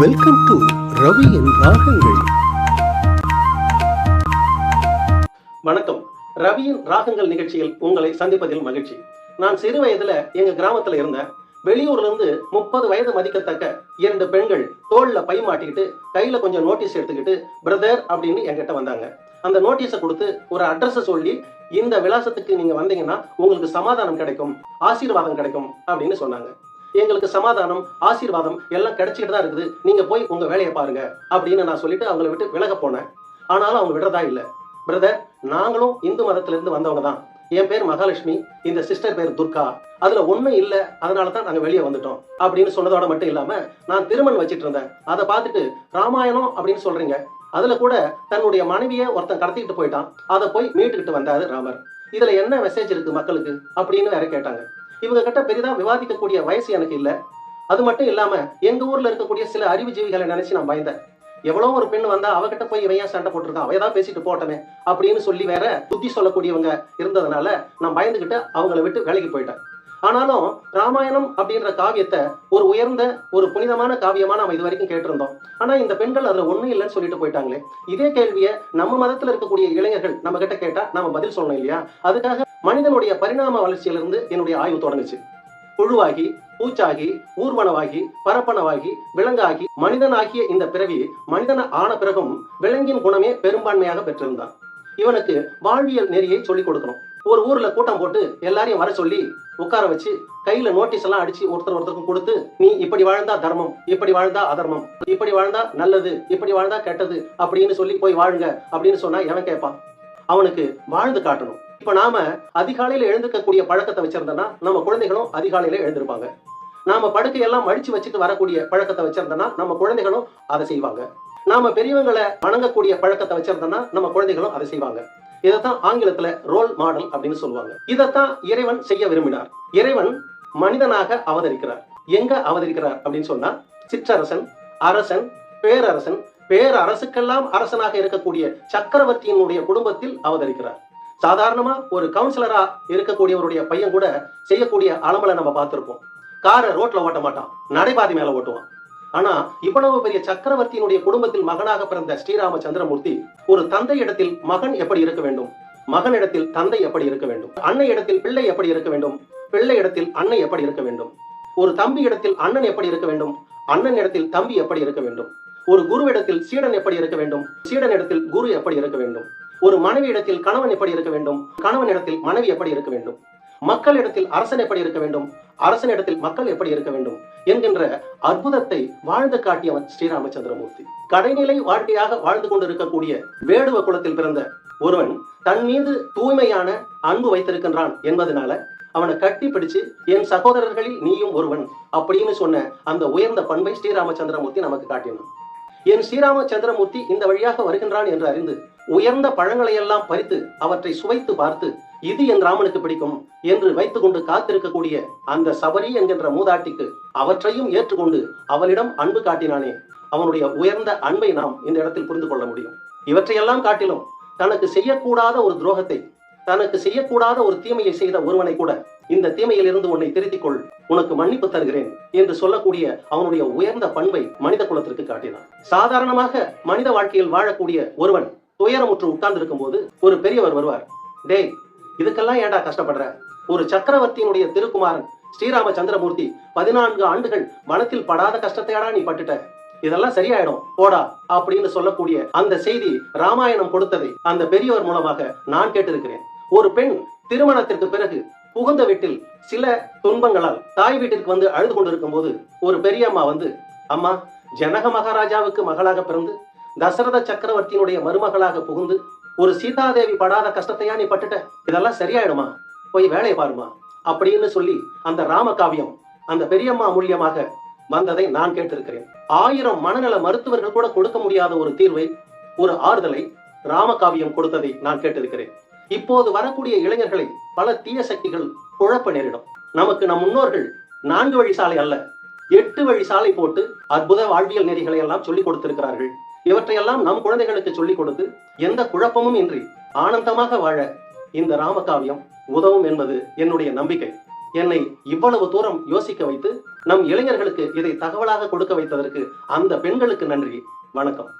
Welcome to ரவியின் ராகங்கள் வணக்கம். ரவியின் ராகங்கள் நிகழ்ச்சியில் உங்களை சந்திப்பதில் மகிழ்ச்சி. நான் சிறு வயதுல எங்க கிராமத்துல இருந்தேன். வெளியூர்ல இருந்து முப்பது வயது மதிக்கத்தக்க இரண்டு பெண்கள் தோல்ல பை மாட்டிக்கிட்டு கையில கொஞ்சம் நோட்டீஸ் எடுத்துக்கிட்டு பிரதர் அப்படின்னு என்கிட்ட வந்தாங்க. அந்த நோட்டீஸை கொடுத்து ஒரு அட்ரஸை சொல்லி இந்த விலாசத்துக்கு நீங்க வந்தீங்கன்னா உங்களுக்கு சமாதானம் கிடைக்கும் ஆசீர்வாதம் கிடைக்கும் அப்படின்னு சொன்னாங்க. எங்களுக்கு சமாதானம் ஆசீர்வாதம் எல்லாம் கிடைச்சிக்கிட்டு தான் இருக்குது. நீங்க போய் உங்க வேலையை பாருங்க அப்படின்னு நான் சொல்லிட்டு அவங்கள விட்டு விலக போனேன். ஆனாலும் அவங்க விடுறதா இல்லை. பிரதர் நாங்களும் இந்து மதத்திலிருந்து வந்தவங்க தான். என் பேர் மகாலட்சுமி இந்த சிஸ்டர் பேர் துர்கா. அதுல ஒண்ணும் இல்ல அதனால தான் நாங்க வெளியே வந்துட்டோம் அப்படின்னு சொன்னதோட மட்டும் இல்லாம நான் திருமண் வச்சிட்டு இருந்தேன். அதை பார்த்துட்டு ராமாயணம் அப்படின்னு சொல்றீங்க. அதுல கூட தன்னுடைய மனைவியை ஒருத்தன் கடத்திக்கிட்டு போயிட்டான். அதை போய் மீட்டுக்கிட்டு வந்தாரு ராமர். இதுல என்ன மெசேஜ் இருக்கு மக்களுக்கு? அப்படின்னு வேற கேட்டாங்க. இவங்க கிட்ட பெரிதா விவாதிக்கக்கூடிய வயசு எனக்கு இல்ல. அது மட்டும் இல்லாம எங்க ஊர்ல இருக்கக்கூடிய சில அறிவுஜீவிகளை நினைச்சு நான் பயந்தேன். எவ்வளவு ஒரு பெண் வந்தா அவகிட்ட போய் இவன் ஏன் சண்டை போட்டிருக்கான்? அவதான் ஏதாவது பேசிட்டு போட்டமே அப்படின்னு சொல்லி வேற புத்தி சொல்லக்கூடியவங்க இருந்ததுனால நான் பயந்துகிட்டு அவங்கள விட்டு விலகி போயிட்டேன். ஆனாலும் ராமாயணம் அப்படின்ற காவியத்தை ஒரு உயர்ந்த ஒரு புனிதமான காவியமா நம்ம இது வரைக்கும் கேட்டிருந்தோம். ஆனா இந்த பெண்கள் அதுல ஒண்ணும் இல்லைன்னு சொல்லிட்டு போயிட்டாங்களே. இதே கேள்வியை நம்ம மதத்துல இருக்கக்கூடிய இளைஞர்கள் நம்ம கிட்ட கேட்டா நம்ம பதில் சொல்லணும் இல்லையா? அதுக்காக மனிதனுடைய பரிணாம வளர்ச்சியிலிருந்து என்னுடைய ஆய்வு தொடங்குச்சு. புழுவாகி பூச்சாகி ஊர்வனவாகி பரப்பனவாகி விலங்காகி மனிதனாகிய இந்த பிறவி மனிதன ஆன பிறகும் விலங்கின் குணமே பெரும்பான்மையாக பெற்றிருந்தான். இவனுக்கு வாழ்வியல் நெறியை சொல்லிக் கொடுக்கணும். ஒரு ஊர்ல கூட்டம் போட்டு எல்லாரையும் வர சொல்லி உட்கார வச்சு கையில நோட்டீஸ் எல்லாம் அடிச்சு ஒருத்தர் ஒருத்தருக்கும் கொடுத்து நீ இப்படி வாழ்ந்தா தர்மம் இப்படி வாழ்ந்தா அதர்மம் இப்படி வாழ்ந்தா நல்லது இப்படி வாழ்ந்தா கெட்டது அப்படின்னு சொல்லி போய் வாழுங்க அப்படின்னு சொன்னா எவன் கேட்பான் அவனுக்கு வாழ்ந்து காட்டணும். இப்ப நாம அதிகாலையில எழுந்திருக்கக்கூடிய பழக்கத்தை வச்சிருந்தோம்னா நம்ம குழந்தைகளும் அதிகாலையில எழுந்திருப்பாங்க. நாம படுக்கையெல்லாம் மடிச்சு வச்சுட்டு வரக்கூடிய பழக்கத்தை வச்சிருந்தோம்னா நம்ம குழந்தைகளும் அதை செய்வாங்க. நாம பெரியவங்களை வணங்கக்கூடிய பழக்கத்தை வச்சிருந்தோம்னா நம்ம குழந்தைகளும் அதை செய்வாங்க. இதைத்தான் ஆங்கிலத்துல ரோல் மாடல் அப்படின்னு சொல்லுவாங்க. இதைத்தான் இறைவன் செய்ய விரும்பினார். இறைவன் மனிதனாக அவதரிக்கிறார். எங்க அவதரிக்கிறார் அப்படின்னு சொன்னா சிற்றரசன் அரசன் பேரரசன் பேரரசுக்கெல்லாம் அரசனாக இருக்கக்கூடிய சக்கரவர்த்தியினுடைய குடும்பத்தில் அவதரிக்கிறார். சாதாரணமா ஒரு கவுன்சிலரா இருக்கக்கூடியவருடைய பையன் கூட செய்யக்கூடிய அலமலை நம்ம பார்த்திருப்போம். காரை ரோட்ல ஓட்ட மாட்டான். நடைபாதை மேல ஓட்டுவான். ஆனா இவ்வளவு பெரிய சக்கரவர்த்தியினுடைய குடும்பத்தில் மகனாக பிறந்த ஸ்ரீராம சந்திரமூர்த்தி ஒரு தந்தை இடத்தில் மகன் எப்படி இருக்க வேண்டும்? மகன் இடத்தில் தந்தை எப்படி இருக்க வேண்டும்? அன்னை இடத்தில் பிள்ளை எப்படி இருக்க வேண்டும்? பிள்ளை இடத்தில் அன்னை எப்படி இருக்க வேண்டும்? ஒரு தம்பி இடத்தில் அண்ணன் எப்படி இருக்க வேண்டும்? அண்ணன் இடத்தில் தம்பி எப்படி இருக்க வேண்டும்? ஒரு குரு இடத்தில் சீடன் எப்படி இருக்க வேண்டும்? சீடன் இடத்தில் குரு எப்படி இருக்க வேண்டும்? ஒரு மனைவி இடத்தில் கணவன் எப்படி இருக்க வேண்டும்? கணவன் இடத்தில் மனைவி எப்படி இருக்க வேண்டும்? மக்கள் இடத்தில் அரசன் எப்படி இருக்க வேண்டும்? அரசன் இடத்தில் மக்கள் எப்படி இருக்க வேண்டும்? என்கின்ற அற்புதத்தை வாழ்ந்து காட்டியவன் ஸ்ரீராமச்சந்திரமூர்த்தி. கடைநிலை வாழ்க்கையாக வாழ்ந்து கொண்டிருக்கக்கூடிய வேடுவ குலத்தில் பிறந்த ஒருவன் தன் மீது தூய்மையான அன்பு வைத்திருக்கின்றான் என்பதனால அவனை கட்டி பிடிச்சு என் சகோதரர்களில் நீயும் ஒருவன் அப்படின்னு சொன்ன அந்த உயர்ந்த பண்பை ஸ்ரீராமச்சந்திரமூர்த்தி நமக்கு காட்டினான். என் ஸ்ரீராமச்சந்திரமூர்த்தி இந்த வழியாக வருகின்றான் என்று அறிந்து உயர்ந்த பழங்களை எல்லாம் பறித்து அவற்றை சுவைத்து பார்த்து இது என் ராமனுக்கு பிடிக்கும் என்று வைத்துக்கொண்டு காத்திருக்கக்கூடிய அந்த சபரி என்கின்ற மூதாட்டிக்கு அவற்றையும் ஏற்றுக்கொண்டு அவளிடம் அன்பு காட்டினானே. அவனுடைய உயர்ந்த அன்பை நாம் இந்த இடத்தில் புரிந்து கொள்ள முடியும். இவற்றையெல்லாம் காட்டிலும் தனக்கு செய்யக்கூடாத ஒரு துரோகத்தை தனக்கு செய்யக்கூடாத ஒரு தீமையை செய்த ஒருவனை கூட இந்த தீமையில் இருந்து உன்னை திருத்திக் கொள் உனக்கு மன்னிப்பு தருகிறேன் என்று சொல்லக்கூடிய அவனுடைய உயர்ந்த பண்பை மனித குலத்திற்கு காட்டினான். சாதாரணமாக மனித வாழ்க்கையில் வாழக்கூடிய ஒருவன் துயரமுற்று உட்கார்ந்து இருக்கும் போது ஒரு பெரியவர் வருவார். டேய் இதுக்கெல்லாம் ஏன்டா கஷ்டப்படுற? ஒரு சக்கரவர்த்தியினுடைய திருக்குமாரன் ஸ்ரீராம சந்திரமூர்த்தி பதினான்கு ஆண்டுகள் வனத்தில் படாத கஷ்டத்தையாடா நீ பட்டுட்ட. இதெல்லாம் சரியாயிடும். போடா அப்படின்னு சொல்லக்கூடிய அந்த செய்தி ராமாயணம் கொடுத்ததை அந்த பெரியவர் மூலமாக நான் கேட்டிருக்கிறேன். ஒரு பெண் திருமணத்திற்கு பிறகு புகுந்த வீட்டில் சில துன்பங்களால் தாய் வீட்டிற்கு வந்து அழுது கொண்டிருக்கும் போது ஒரு பெரியம்மா வந்து அம்மா ஜனக மகாராஜாவுக்கு மகளாக பிறந்து தசரத சக்கரவர்த்தியினுடைய மருமகளாக புகுந்து ஒரு சீதாதேவி படாத கஷ்டத்தையா நீ பட்டுட்ட? இதெல்லாம் சரியாயிடுமா? போய் வேலையை பாருமா. அப்படின்னு சொல்லி அந்த ராம காவியம் அந்த பெரியம்மா மூலியமாக வந்ததை நான் கேட்டிருக்கிறேன். ஆயிரம் மனநல மருத்துவர்கள் கூட கொடுக்க முடியாத ஒரு தீர்வை ஒரு ஆறுதலை ராமகாவியம் கொடுத்ததை நான் கேட்டிருக்கிறேன். இப்போது வரக்கூடிய இளைஞர்களை பல தீய சக்திகள் குழப்ப நேரிடும். நமக்கு நம் முன்னோர்கள் நான்கு வழி சாலை அல்ல எட்டு வழி சாலை போட்டு அற்புத வாழ்வியல் நெறிகளை எல்லாம் சொல்லிக் கொடுத்திருக்கிறார்கள். இவற்றையெல்லாம் நம் குழந்தைகளுக்கு சொல்லிக் கொடுத்து எந்த குழப்பமும் இன்றி ஆனந்தமாக வாழ இந்த ராமகாவியம் உதவும் என்பது என்னுடைய நம்பிக்கை. என்னை இவ்வளவு தூரம் யோசிக்க வைத்து நம் இளைஞர்களுக்கு இதை தகவலாக கொடுக்க வைத்ததற்கு அந்த பெண்களுக்கு நன்றி. வணக்கம்.